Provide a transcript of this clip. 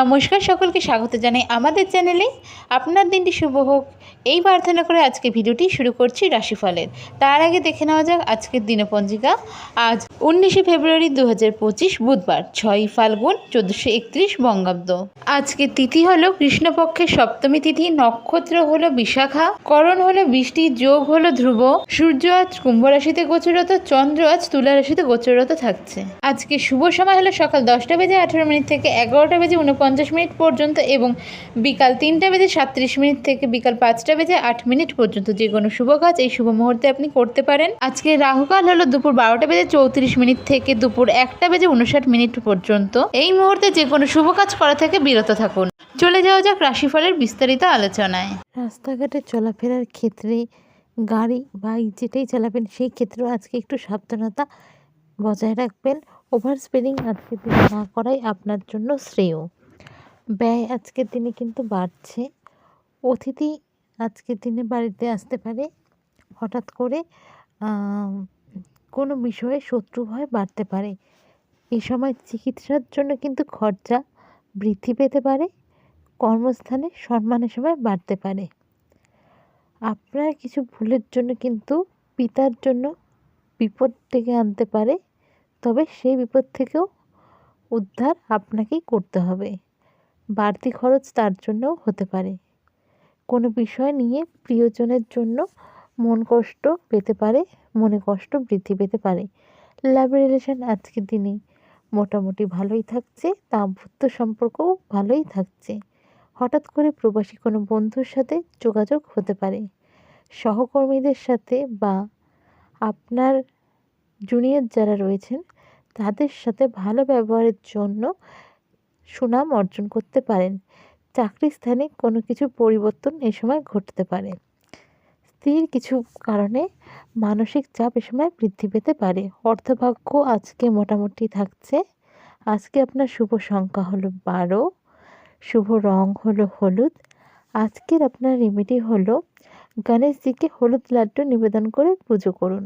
নমস্কার, সকলকে স্বাগত জানাই আমাদের চ্যানেলে। আপনার দিনটি শুভ হোক। এই প্রার্থনা করে আজকে ভিডিওটি শুরু করছি রাশিফলের। তার আগে দেখে নেওয়া যাক আজকের দিনপঞ্জিকা। আজ উনিশে ফেব্রুয়ারি দু বুধবার ছয়ই ফাল্গুন চোদ্দোশো একত্রিশ বঙ্গাব্দ। আজকে তিথি হলো কৃষ্ণপক্ষের সপ্তমী তিথি, নক্ষত্র হলো বিশাখা, করণ হলো বৃষ্টি, যোগ হলো ধ্রুব। সূর্য আজ কুম্ভ রাশিতে গোচরত, চন্দ্র আজ তুলা রাশিতে গোচরত থাকছে। আজকে শুভ সময় হলো সকাল দশটা বেজে আঠেরো মিনিট থেকে এগারোটা বেজে উনপঞ্চাশ মিনিট পর্যন্ত এবং বিকাল তিনটা বেজে সাতত্রিশ মিনিট থেকে বিকাল পাঁচটা বেজে আট মিনিট পর্যন্ত যে কোনো শুভ কাজ এই শুভ মুহূর্তে আপনি করতে পারেন। আজকে রাহুকাল হলো দুপুর বারোটা বেজে চৌত্রিশ মিনিট থেকে দুপুর একটা বেজে উনষাট মিনিট পর্যন্ত। এই মুহূর্তে যে কোনো শুভ কাজ করা থেকে বিরত থাকুন। চলে যাওয়া যাক রাশিফলের বিস্তারিত আলোচনায়। রাস্তাঘাটে চলাফেরার ক্ষেত্রে গাড়ি, বাইক যেটাই চালাবেন, সেই ক্ষেত্রেও আজকে একটু সাবধানতা বজায় রাখবেন। ওভার স্পিডিং আজকে না করাই আপনার জন্য শ্রেয়। ব্যয় আজকের দিনে কিন্তু বাড়ছে। অতিথি আজকের দিনে বাড়িতে আসতে পারে। হঠাৎ করে কোনো বিষয়ে শত্রু ভয় বাড়তে পারে। এই সময় চিকিৎসার জন্য কিন্তু খরচা বৃদ্ধি পেতে পারে। কর্মস্থানে সম্মানের সময় বাড়তে পারে। আপনার কিছু ভুলের জন্য কিন্তু পিতার জন্য বিপদ ডেকে আনতে পারে। তবে সেই বিপদ থেকেও উদ্ধার আপনাকেই করতে হবে। বাড়তি খরচ তার জন্যও হতে পারে। কোনো বিষয় নিয়ে প্রিয়জনের জন্য মন কষ্ট পেতে পারে, মনে কষ্ট বৃদ্ধি পেতে পারে। লাভ রিলেশন আজকের দিনে মোটামুটি ভালোই থাকছে, দাম্পত্য সম্পর্কও ভালোই থাকছে। হঠাৎ করে প্রবাসী কোনো বন্ধুর সাথে যোগাযোগ হতে পারে। সহকর্মীদের সাথে বা আপনার জুনিয়র যারা রয়েছেন, তাদের সাথে ভালো ব্যবহারের জন্য সুনাম অর্জন করতে পারেন। চাকরি স্থানে কোনো কিছু পরিবর্তন এ সময় ঘটতে পারে। স্ত্রীর কিছু কারণে মানসিক চাপ এ সময় বৃদ্ধি পেতে পারে। অর্থভাগ্য আজকে মোটামুটি থাকছে। আজকে আপনার শুভ সংখ্যা হলো বারো, শুভ রং হলো হলুদ। আজকের আপনার রেমেডি হলো গণেশজিকে হলুদ লাড্ডু নিবেদন করে পুজো করুন।